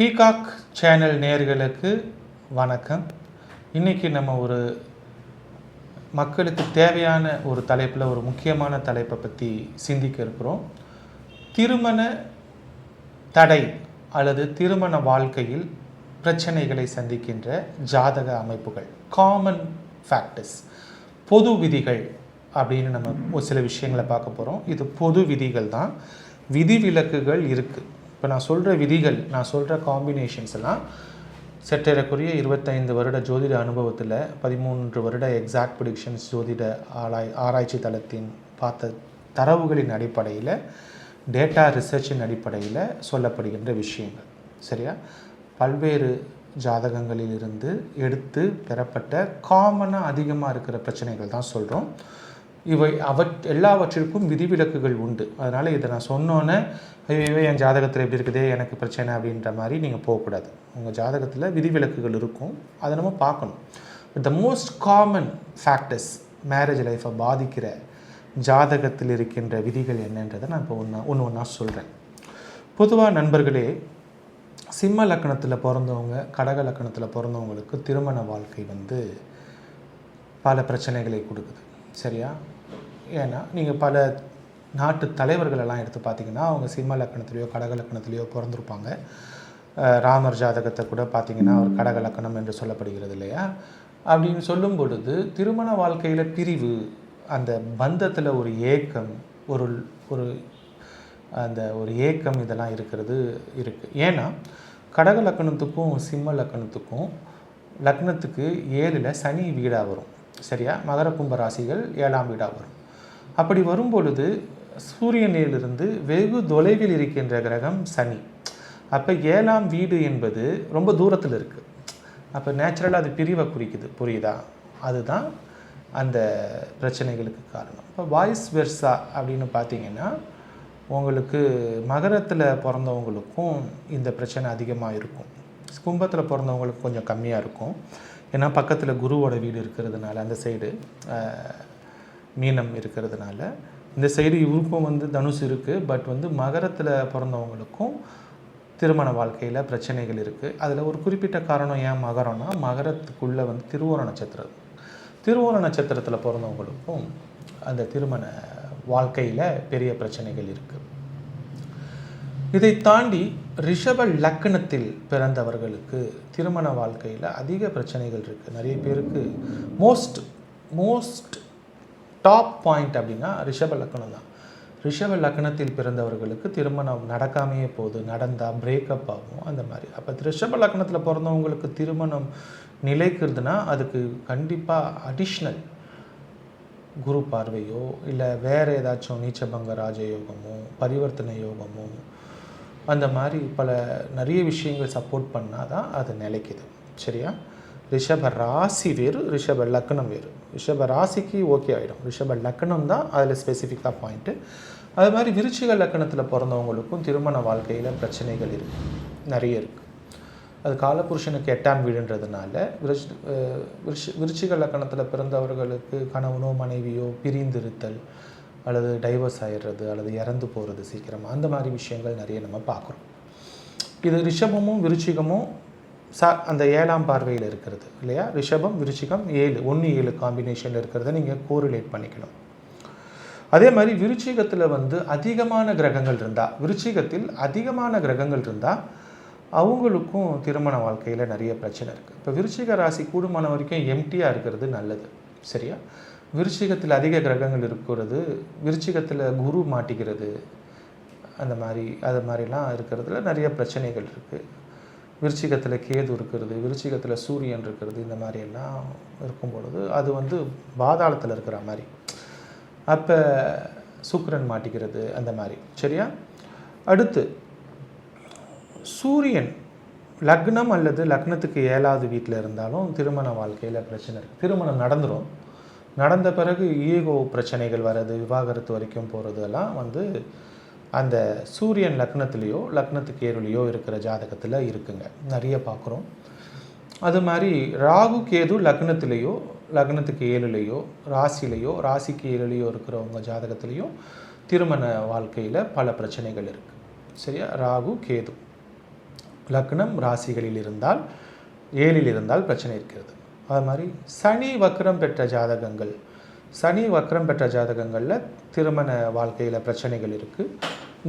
Peacock channel நேர்களுக்கு வணக்கம். இன்றைக்கி நம்ம ஒரு மக்களுக்கு தேவையான ஒரு தலைப்பில் ஒரு முக்கியமான தலைப்பை பற்றி சிந்திக்க இருக்கிறோம். திருமண தடை அல்லது திருமண வாழ்க்கையில் பிரச்சனைகளை சந்திக்கின்ற ஜாதக அமைப்புகள் காமன் ஃபேக்டர்ஸ் பொது விதிகள் அப்படின்னு நம்ம ஒரு சில விஷயங்களை பார்க்க போகிறோம் இது பொது விதிகள் தான் விதிவிலக்குகள் இருக்குது இப்போ நான் சொல்கிற விதிகள் நான் சொல்கிற காம்பினேஷன்ஸ் எல்லாம் சற்றேறக்குரிய இருபத்தைந்து வருட ஜோதிட அனுபவத்தில் பதிமூன்று வருட எக்ஸாக்ட் ப்ரிடிக்ஷன்ஸ் ஜோதிட ஆராய் ஆராய்ச்சி தளத்தின் பார்த்த தரவுகளின் அடிப்படையில் டேட்டா ரிசர்ச்சின் அடிப்படையில் சொல்லப்படுகின்ற விஷயங்கள். சரியா? பல்வேறு ஜாதகங்களிலிருந்து எடுத்து பெறப்பட்ட காமனாக அதிகமாக இருக்கிற பிரச்சனைகள் தான் சொல்கிறோம் இவை அவற் எல்லாவற்றிற்கும் விதிவிலக்குகள் உண்டு. அதனால் இதை நான் சொன்னோன்னே ஐயோ என் ஜாதகத்தில் எப்படி இருக்குதே எனக்கு பிரச்சனை அப்படின்ற மாதிரி நீங்கள் போகக்கூடாது. உங்கள் ஜாதகத்தில் விதிவிலக்குகள் இருக்கும். அதை நம்ம பார்க்கணும். The most common factors marriage லைஃப்பை பாதிக்கிற ஜாதகத்தில் இருக்கின்ற விதிகள் என்னன்றதை நான் இப்போ ஒன்று ஒன்று ஒன்றா சொல்கிறேன் பொதுவாக நண்பர்களே சிம்ம லக்கணத்தில் பிறந்தவங்க கடக லக்கணத்தில் பிறந்தவங்களுக்கு திருமண வாழ்க்கை வந்து பல பிரச்சனைகளை கொடுக்குது. சரியா? ஏன்னா நீங்கள் பல நாட்டு தலைவர்களெல்லாம் எடுத்து பார்த்தீங்கன்னா அவங்க சிம்ம லக்கணத்துலேயோ கடக லக்கணத்துலேயோ பிறந்திருப்பாங்க. ராமர் ஜாதகத்தை கூட பார்த்தீங்கன்னா அவர் கடக லக்கணம் என்று சொல்லப்படுகிறது இல்லையா? அப்படின்னு சொல்லும் பொழுது திருமண வாழ்க்கையில் பிரிவு அந்த பந்தத்தில் ஒரு ஏக்கம் ஒரு ஒரு அந்த ஒரு ஏக்கம் இதெல்லாம் இருக்கிறது இருக்குது ஏன்னா கடக லக்கணத்துக்கும் சிம்ம லக்கணத்துக்கும் லக்னத்துக்கு ஏழில் சனி வீடாக வரும். சரியா? மகர கும்ப ராசிகள் ஏழாம் வீடாக வரும். அப்படி வரும்பொழுது சூரியனிலிருந்து வெகு தொலைவில் இருக்கின்ற கிரகம் சனி. அப்போ ஏழாம் வீடு என்பது ரொம்ப தூரத்தில் இருக்குது அப்போ நேச்சுரலாக அது பிரிவை குறிக்குது. புரியுதா? அதுதான் அந்த பிரச்சனைகளுக்கு காரணம். இப்போ வாய்ஸ் வெர்சா அப்படின்னு பார்த்தீங்கன்னா உங்களுக்கு மகரத்தில் பிறந்தவங்களுக்கும் இந்த பிரச்சனை அதிகமாக இருக்கும். கும்பத்தில் பிறந்தவங்களுக்கு கொஞ்சம் கம்மியாக இருக்கும். ஏன்னா பக்கத்தில் குருவோட வீடு இருக்கிறதுனால அந்த சைடு மீனம் இருக்கிறதுனால இந்த சைடு இவருக்கும் வந்து தனுசு இருக்குது பட் வந்து மகரத்தில் பிறந்தவங்களுக்கும் திருமண வாழ்க்கையில் பிரச்சனைகள் இருக்குது அதில் ஒரு குறிப்பிட்ட காரணம் ஏன் மகரம்னா மகரத்துக்குள்ளே வந்து திருவோண நட்சத்திரம். திருவோண நட்சத்திரத்தில் பிறந்தவங்களுக்கும் அந்த திருமண வாழ்க்கையில் பெரிய பிரச்சனைகள் இருக்குது இதை தாண்டி ரிஷப லக்கணத்தில் பிறந்தவர்களுக்கு திருமண வாழ்க்கையில் அதிக பிரச்சனைகள் இருக்குது நிறைய பேருக்கு மோஸ்ட் மோஸ்ட் டாப் பாயிண்ட் அப்படின்னா ரிஷப லக்கணம் தான். ரிஷப லக்கணத்தில் பிறந்தவர்களுக்கு திருமணம் நடக்காமையே போகுது நடந்தால் பிரேக்கப் ஆகும் அந்த மாதிரி. அப்போ ரிஷப லக்கணத்தில் பிறந்தவங்களுக்கு திருமணம் நிலைக்கிறதுனா அதுக்கு கண்டிப்பாக அடிஷ்னல் குரு பார்வையோ இல்லை வேறு ஏதாச்சும் நீச்சபங்க ராஜயோகமோ பரிவர்த்தனை யோகமோ அந்த மாதிரி பல நிறைய விஷயங்கள் சப்போர்ட் பண்ணால் தான் அது நிலைக்குது. சரியா? ரிஷப ராசி வேறு ரிஷப லக்னம் வேறு. ரிஷப ராசிக்கு ஓகே ஆகிடும் ரிஷப லக்னம் தான் அதில் ஸ்பெசிஃபிக்காக பாயிண்ட்டு அது மாதிரி விருச்சிக லக்கணத்தில் பிறந்தவங்களுக்கும் திருமண வாழ்க்கையில் பிரச்சனைகள் இருக்குது நிறைய இருக்குது அது காலபுருஷனுக்கு எட்டாம் வீடுன்றதுனால விருஷ் அஹ் விருஷ விருச்சிக லக்கணத்தில் பிறந்தவர்களுக்கு கணவனோ மனைவியோ பிரிந்திருத்தல் அல்லது டைவர்ஸ் ஆயிடுறது அல்லது இறந்து போகிறது சீக்கிரமாக அந்த மாதிரி விஷயங்கள் நிறைய நம்ம பார்க்குறோம். இது ரிஷபமும் விருச்சிகமும் ச அந்த ஏழாம் பார்வையில் இருக்கிறது இல்லையா? ரிஷபம் விருச்சிகம் ஏழு. ஒன்று ஏழு காம்பினேஷனில் இருக்கிறத நீங்கள் கோரிலேட் பண்ணிக்கணும். அதே மாதிரி விருச்சிகத்தில் வந்து அதிகமான கிரகங்கள் இருந்தால் விருச்சிகத்தில் அதிகமான கிரகங்கள் இருந்தால் அவங்களுக்கும் திருமண வாழ்க்கையில் நிறைய பிரச்சனை இருக்குது இப்போ விருச்சிக ராசி கூடுமான வரைக்கும் எம்டியாக இருக்கிறது நல்லது சரியா? விருச்சிகத்தில் அதிக கிரகங்கள் இருக்கிறது விருச்சிகத்தில் குரு மாட்டிக்கிறது அந்த மாதிரி அது மாதிரிலாம் இருக்கிறதுல நிறைய பிரச்சனைகள் இருக்குது விருச்சிகத்தில் கேது இருக்கிறது விருச்சிகத்தில் சூரியன் இருக்கிறது இந்த மாதிரி எல்லாம் இருக்கும் பொழுது அது வந்து பாதாளத்தில் இருக்கிற மாதிரி. அப்போ சுக்கரன் மாட்டிக்கிறது அந்த மாதிரி. சரியா? அடுத்து சூரியன் லக்னம் அல்லது லக்னத்துக்கு ஏழாவது வீட்டில் இருந்தாலும் திருமண வாழ்க்கையில் பிரச்சனை இருக்குது திருமணம் நடந்துடும் நடந்த பிறகு ஈகோ பிரச்சனைகள் வர்றது விவாகரத்து வரைக்கும் போகிறது எல்லாம் வந்து அந்த சூரியன் லக்னத்துலேயோ லக்னத்துக்கு ஏழுலையோ இருக்கிற ஜாதகத்தில் இருக்குங்க. நிறைய பார்க்குறோம் அது மாதிரி ராகு கேது லக்னத்திலேயோ லக்னத்துக்கு ஏழுலையோ ராசிலேயோ ராசிக்கு ஏழுலையோ இருக்கிறவங்க ஜாதகத்துலேயும் திருமண வாழ்க்கையில் பல பிரச்சனைகள் இருக்குது சரியா? ராகு கேது. லக்னம் ராசிகளில் இருந்தால் ஏழில் இருந்தால் பிரச்சனை இருக்கிறது. அது மாதிரி சனி வக்ரம் பெற்ற ஜாதகங்கள் சனி வக்ரம் பெற்ற ஜாதகங்களில் திருமண வாழ்க்கையில் பிரச்சனைகள் இருக்குது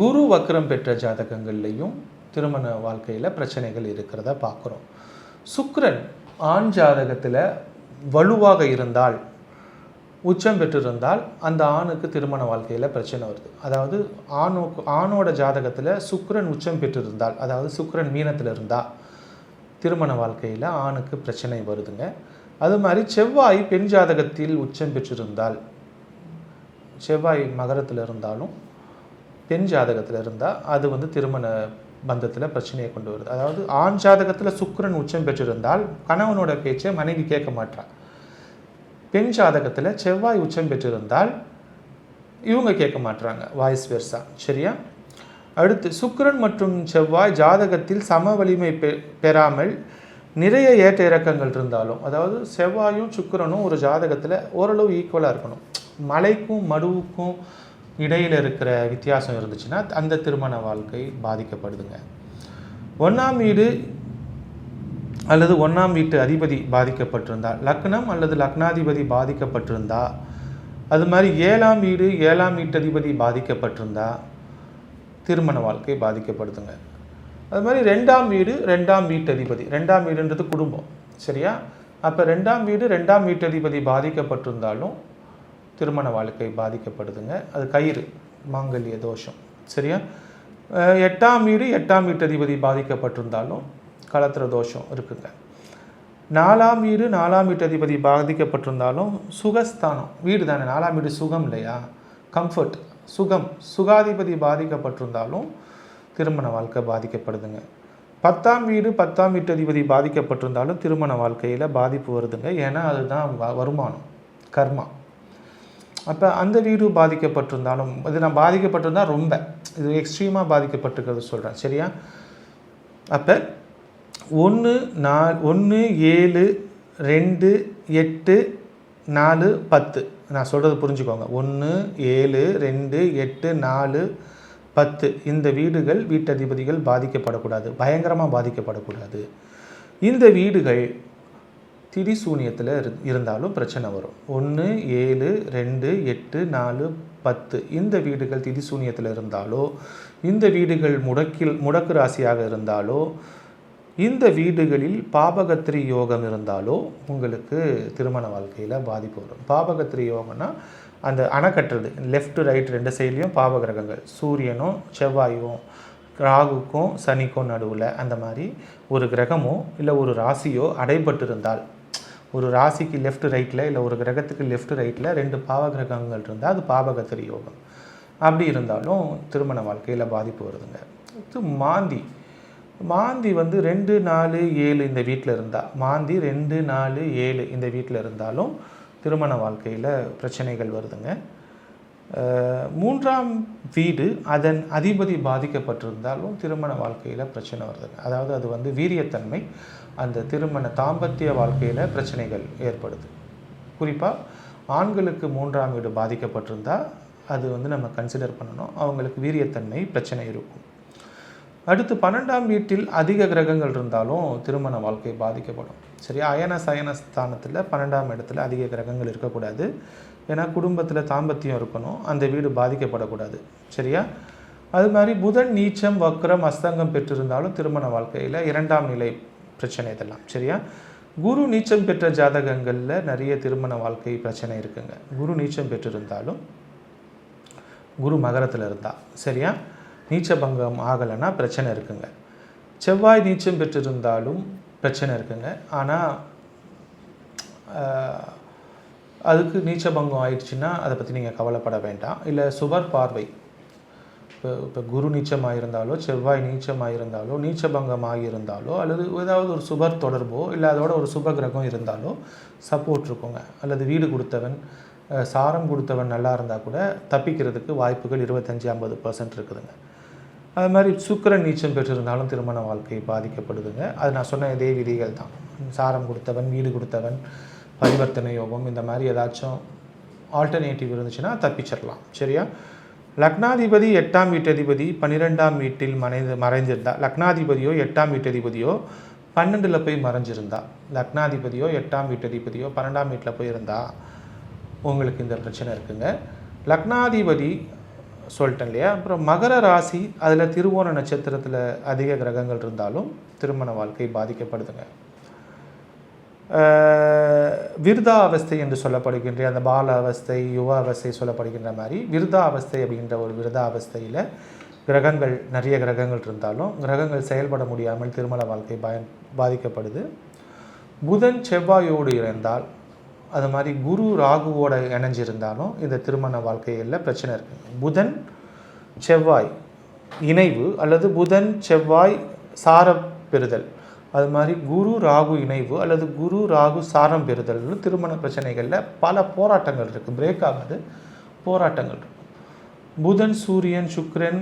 குரு வக்ரம் பெற்ற ஜாதகங்கள்லேயும் திருமண வாழ்க்கையில் பிரச்சனைகள் இருக்கிறத பார்க்குறோம் சுக்ரன் ஆண் ஜாதகத்தில் வலுவாக இருந்தால் உச்சம் பெற்றிருந்தால் அந்த ஆணுக்கு திருமண வாழ்க்கையில் பிரச்சனை வருது. அதாவது ஆணுக்கு ஆணோட ஜாதகத்தில் சுக்ரன் உச்சம் பெற்றிருந்தால் அதாவது சுக்ரன் மீனத்தில் இருந்தால் திருமண வாழ்க்கையில் ஆணுக்கு பிரச்சனை வருதுங்க. அது மாதிரி செவ்வாய் பெண் ஜாதகத்தில் உச்சம் பெற்றிருந்தால் செவ்வாய் மகரத்தில் இருந்தாலும் பெண் ஜாதகத்தில் இருந்தால் அது வந்து திருமண பந்தத்தில் பிரச்சனையை கொண்டு வருது. அதாவது ஆண் ஜாதகத்தில் சுக்கிரன் உச்சம் பெற்றிருந்தால் கணவனோட பேச்சை மனைவி கேட்க மாட்டாள் பெண் ஜாதகத்தில் செவ்வாய் உச்சம் பெற்றிருந்தால் இவங்க கேட்க மாட்டுறாங்க வாய்ஸ் வெர்சா சரியா? அடுத்து சுக்கரன் மற்றும் செவ்வாய் ஜாதகத்தில் சம வலிமை பெ பெறாமல் நிறைய ஏற்ற இறக்கங்கள் இருந்தாலும் அதாவது செவ்வாயும் சுக்கரனும் ஒரு ஜாதகத்தில் ஓரளவு ஈக்குவலாக இருக்கணும். மலைக்கும் மடுவுக்கும் இடையில் இருக்கிற வித்தியாசம் இருந்துச்சுன்னா அந்த திருமண வாழ்க்கை பாதிக்கப்படுதுங்க. ஒன்றாம் வீடு அல்லது ஒன்றாம் வீட்டு அதிபதி பாதிக்கப்பட்டிருந்தால் லக்னம் அல்லது லக்னாதிபதி பாதிக்கப்பட்டிருந்தா அது மாதிரி ஏழாம் வீடு ஏழாம் வீட்டு அதிபதி பாதிக்கப்பட்டிருந்தா திருமண வாழ்க்கை பாதிக்கப்படுதுங்க. அது மாதிரி ரெண்டாம் வீடு ரெண்டாம் வீட்டதிபதி. ரெண்டாம் வீடுன்றது குடும்பம் சரியா? அப்போ ரெண்டாம் வீடு ரெண்டாம் வீட்டதிபதி பாதிக்கப்பட்டிருந்தாலும் திருமண வாழ்க்கை பாதிக்கப்படுதுங்க. அது கயிறு மாங்கல்ய தோஷம் சரியா? எட்டாம் வீடு எட்டாம் வீட்டதிபதி பாதிக்கப்பட்டிருந்தாலும் களத்திர தோஷம் இருக்குங்க. நாலாம் வீடு நாலாம் வீட்டதிபதி பாதிக்கப்பட்டிருந்தாலும் சுகஸ்தானம் வீடு தானே நாலாம் வீடு சுகம் இல்லையா? கம்ஃபர்ட் சுகம் சுகாதிபதி பாதிக்கப்பட்டிருந்தாலும் திருமண வாழ்க்கை பாதிக்கப்படுதுங்க. பத்தாம் வீடு பத்தாம் வீட்டு அதிபதி பாதிக்கப்பட்டிருந்தாலும் திருமண வாழ்க்கையில் பாதிப்பு வருதுங்க. ஏன்னா அதுதான் வ- வருமானம் கர்மா. அப்போ அந்த வீடு பாதிக்கப்பட்டிருந்தாலும் இது நான் பாதிக்கப்பட்டிருந்தால் ரொம்ப இது எக்ஸ்ட்ரீமாக பாதிக்கப்பட்டிருக்கிறது சொல்கிறேன் சரியா? அப்போ ஒன்று நாலு ஒன்று ஏழு ரெண்டு எட்டு நாலு பத்து. நான் சொல்கிறது புரிஞ்சுக்கோங்க. ஒன்று ஏழு ரெண்டு எட்டு நாலு பத்து இந்த வீடுகள் வீட்டதிபதிகள் பாதிக்கப்படக்கூடாது பயங்கரமாக பாதிக்கப்படக்கூடாது. இந்த வீடுகள் திரிசூனியத்தில் இரு இருந்தாலும் பிரச்சனை வரும். ஒன்று ஏழு ரெண்டு எட்டு நாலு பத்து. இந்த வீடுகள் திரிசூனியத்தில் இருந்தாலோ இந்த வீடுகள் முடக்கில் முடக்கு ராசியாக இருந்தாலோ இந்த வீடுகளில் பாபகத்திரி யோகம் இருந்தாலோ உங்களுக்கு திருமண வாழ்க்கையில் பாதிப்பு வரும். பாபகத்திரி யோகம்னா அந்த அணை கட்டுறது. லெஃப்ட் ரைட் ரெண்டு சைட்லேயும் பாவகிரகங்கள். சூரியனும் செவ்வாயும் ராகுக்கும் சனிக்கும் நடுவில் அந்த மாதிரி ஒரு கிரகமோ இல்லை ஒரு ராசியோ அடைபட்டிருந்தால் ஒரு ராசிக்கு லெஃப்ட் ரைட்டில் இல்லை ஒரு கிரகத்துக்கு லெஃப்ட் ரைட்டில் ரெண்டு பாவகிரகங்கள் இருந்தால் அது பாவகத்திரி யோகம். அப்படி இருந்தாலும் திருமண வாழ்க்கையில் பாதிப்பு வருதுங்க. இது மாந்தி. மாந்தி வந்து ரெண்டு நாலு ஏழு இந்த வீட்டில் இருந்தால் மாந்தி ரெண்டு நாலு ஏழு இந்த வீட்டில் இருந்தாலும் திருமண வாழ்க்கையில் பிரச்சனைகள் வருதுங்க. மூன்றாம் வீடு அதன் அதிபதி பாதிக்கப்பட்டிருந்தாலும் திருமண வாழ்க்கையில் பிரச்சனை வருதுங்க. அதாவது அது வந்து வீரியத்தன்மை அந்த திருமண தாம்பத்திய வாழ்க்கையில் பிரச்சனைகள் ஏற்படுது. குறிப்பாக ஆண்களுக்கு மூன்றாம் வீடு பாதிக்கப்பட்டிருந்தால் அது வந்து நம்ம கன்சிடர் பண்ணணும். அவங்களுக்கு வீரியத்தன்மை பிரச்சனை இருக்கும். அடுத்து பன்னெண்டாம் வீட்டில் அதிக கிரகங்கள் இருந்தாலும் திருமண வாழ்க்கை பாதிக்கப்படும். சரியா? அயன சயன ஸ்தானத்தில் பன்னெண்டாம் இடத்துல அதிக கிரகங்கள் இருக்கக்கூடாது. ஏன்னா குடும்பத்தில் தாம்பத்தியம் இருக்கணும். அந்த வீடு பாதிக்கப்படக்கூடாது. சரியா? அது மாதிரி புதன் நீச்சம் வக்ரம் அஸ்தங்கம் பெற்றிருந்தாலும் திருமண வாழ்க்கையில் இரண்டாம் நிலை பிரச்சனை இதெல்லாம். சரியா? குரு நீச்சம் பெற்ற ஜாதகங்களில் நிறைய திருமண வாழ்க்கை பிரச்சனை இருக்குங்க. குரு நீச்சம் பெற்றிருந்தாலும் குரு மகரத்தில் இருந்தால் சரியா? நீச்சபங்கம் ஆகலைன்னா பிரச்சனை இருக்குங்க. செவ்வாய் நீச்சம் பெற்றிருந்தாலும் பிரச்சனை இருக்குங்க. ஆனால் அதுக்கு நீச்சபங்கம் ஆயிடுச்சுன்னா அதை பற்றி நீங்கள் கவலைப்பட வேண்டாம். இல்லை சுவர் பார்வை. இப்போ இப்போ குரு நீச்சமாக இருந்தாலோ செவ்வாய் நீச்சமாக இருந்தாலோ நீச்சபங்கம் ஆகியிருந்தாலோ அல்லது ஏதாவது ஒரு சுபர் தொடர்போ இல்லை அதோட ஒரு சுப கிரகம் இருந்தாலோ சப்போர்ட் இருக்குங்க. அல்லது வீடு கொடுத்தவன் சாரம் கொடுத்தவன் நல்லா இருந்தால் கூட தப்பிக்கிறதுக்கு வாய்ப்புகள் இருபத்தஞ்சி ஐம்பது பர்சன்ட் இருக்குதுங்க. அது மாதிரி சுக்கரன் நீச்சம் பெற்றிருந்தாலும் திருமண வாழ்க்கை பாதிக்கப்படுதுங்க. அது நான் சொன்ன இதே விதிகள் தான். சாரம் கொடுத்தவன் வீடு கொடுத்தவன் பரிவர்த்தனை யோகம் இந்த மாதிரி ஏதாச்சும் ஆல்டர்னேட்டிவ் இருந்துச்சுன்னா தப்பிச்சிடலாம் சரியா? லக்னாதிபதி எட்டாம் வீட்டதிபதி பன்னிரெண்டாம் வீட்டில் மறைந்து மறைந்திருந்தா லக்னாதிபதியோ எட்டாம் வீட்டதிபதியோ பன்னெண்டில் போய் மறைஞ்சிருந்தா லக்னாதிபதியோ எட்டாம் வீட்டதிபதியோ பன்னெண்டாம் வீட்டில் போய் இருந்தால் உங்களுக்கு இந்த பிரச்சனை இருக்குங்க. லக்னாதிபதி சொல்லிட்டேன் இல்லையா? அப்புறம் மகர ராசி அதில் திருவோண நட்சத்திரத்தில் அதிக கிரகங்கள் இருந்தாலும் திருமண வாழ்க்கை பாதிக்கப்படுதுங்க. விருதா அவஸ்தை என்று சொல்லப்படுகின்ற அந்த பால அவஸ்தை யுவ அவஸ்தை சொல்லப்படுகின்ற மாதிரி விருதா அவஸ்தை அப்படின்ற ஒரு விருதா அவஸ்தையில் கிரகங்கள் நிறைய கிரகங்கள் இருந்தாலும் கிரகங்கள் செயல்பட முடியாமல் திருமண வாழ்க்கை பயன் பாதிக்கப்படுது. புதன் செவ்வாயோடு இருந்தால் அது மாதிரி குரு ராகுவோட இணைஞ்சிருந்தாலும் இந்த திருமண வாழ்க்கையில் பிரச்சனை இருக்குது புதன் செவ்வாய் இணைவு அல்லது புதன் செவ்வாய் சார பெறுதல். அது மாதிரி குரு ராகு இணைவு அல்லது குரு ராகு சாரம் பெறுதல்னு திருமண பிரச்சனைகளில் பல போராட்டங்கள் இருக்குது பிரேக் ஆகாது போராட்டங்கள் இருக்கும் புதன் சூரியன் சுக்ரன்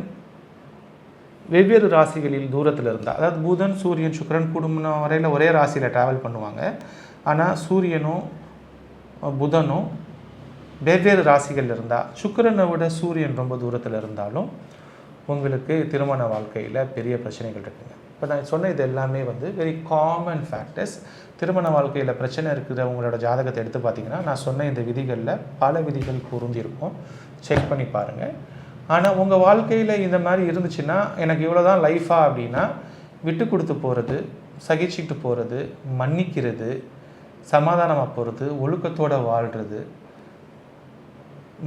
வெவ்வேறு ராசிகளில் தூரத்தில் இருந்தால் அதாவது புதன் சூரியன் சுக்ரன் குடும்பம் வரையில் ஒரே ராசியில் ட்ராவல் பண்ணுவாங்க. ஆனால் சூரியனும் புதனும் வெவ்வேறு ராசிகள் இருந்தால் சுக்கரனை விட சூரியன் ரொம்ப தூரத்தில் இருந்தாலும் உங்களுக்கு திருமண வாழ்க்கையில் பெரிய பிரச்சனைகள் இருக்குங்க. இப்போ நான் சொன்ன இது எல்லாமே வந்து வெரி காமன் ஃபேக்டர்ஸ் திருமண வாழ்க்கையில் பிரச்சனை இருக்கிறவங்களோட ஜாதகத்தை எடுத்து பார்த்தீங்கன்னா நான் சொன்ன இந்த விதிகளில் பல விதிகள் பொருந்திருக்கும் செக் பண்ணி பாருங்கள் ஆனால் உங்கள் வாழ்க்கையில் இந்த மாதிரி இருந்துச்சுன்னா எனக்கு இவ்வளோ தான் லைஃபா அப்படின்னா விட்டு கொடுத்து போகிறது சகிச்சுக்கிட்டு போகிறது மன்னிக்கிறது சமாதானமாக போகிறது ஒழுக்கத்தோடு வாழ்கிறது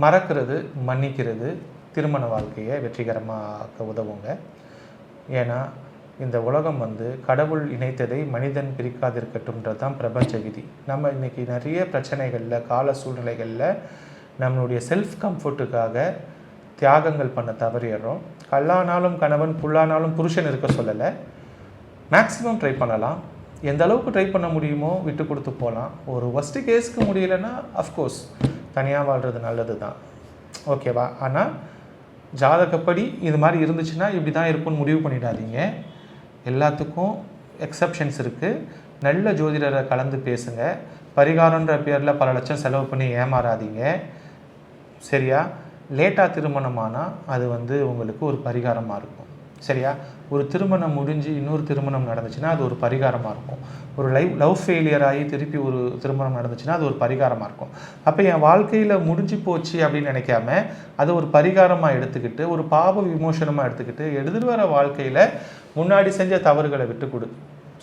மறக்கிறது மன்னிக்கிறது திருமண வாழ்க்கையை வெற்றிகரமாக உதவுங்க. ஏன்னா இந்த உலகம் வந்து கடவுள் இணைத்ததை மனிதன் பிரிக்காதிருக்கட்டும்ன்றது தான் பிரபஞ்ச விதி. நம்ம இன்றைக்கி நிறைய பிரச்சனைகளில் கால சூழ்நிலைகளில் நம்மளுடைய செல்ஃப் கம்ஃபர்ட்டுக்காக தியாகங்கள் பண்ண தவறிடுறோம். கல்லானாலும் கணவன் புல்லானாலும் புருஷன் இருக்க சொல்லலை. மேக்ஸிமம் ட்ரை பண்ணலாம். எந்த அளவுக்கு ட்ரை பண்ண முடியுமோ விட்டு கொடுத்து போகலாம் ஒரு ஒஸ்ட்டு கேஸ்க்கு முடியலன்னா அஃப்கோர்ஸ் தனியாக வாழ்கிறது நல்லது தான் ஓகேவா ஆனால் ஜாதகப்படி இது மாதிரி இருந்துச்சுன்னா இப்படி தான் இருக்கும்னு முடிவு பண்ணிடாதீங்க. எல்லாத்துக்கும் எக்ஸப்ஷன்ஸ் இருக்குது நல்ல ஜோதிடரை கலந்து பேசுங்க. பரிகாரன்ற பேரில் பல லட்சம் செலவு பண்ணி ஏமாறாதீங்க. சரியா? லேட்டாக திருமணமானால் அது வந்து உங்களுக்கு ஒரு பரிகாரமாக இருக்கும். சரியா? ஒரு திருமணம் முடிஞ்சு இன்னொரு திருமணம் நடந்துச்சுன்னா அது ஒரு பரிகாரமாக இருக்கும். ஒரு லைவ் லவ் ஃபெயிலியர் ஆகி திருப்பி ஒரு திருமணம் நடந்துச்சுன்னா அது ஒரு பரிகாரமாக இருக்கும். அப்போ என் வாழ்க்கையில் முடிஞ்சு போச்சு அப்படின்னு நினைக்காம அதை ஒரு பரிகாரமாக எடுத்துக்கிட்டு ஒரு பாவ விமோசனமாக எடுத்துக்கிட்டு எடுத்துகிட்டு வர வாழ்க்கையில் முன்னாடி செஞ்ச தவறுகளை விட்டு கொடு.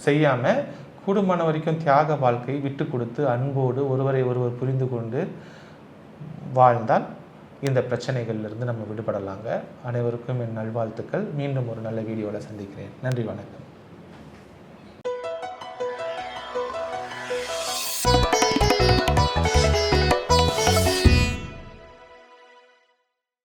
செய்யாமல் கூடுமான வரைக்கும் தியாக வாழ்க்கை விட்டு கொடுத்து அன்போடு ஒருவரை ஒருவர் புரிந்து கொண்டு வாழ்ந்தால் இந்த பிரச்சனைகள்லேருந்து நம்ம விடுபடலாங்க. அனைவருக்கும் என் நல்வாழ்த்துக்கள். மீண்டும் ஒரு நல்ல வீடியோவில் சந்திக்கிறேன். நன்றி வணக்கம்.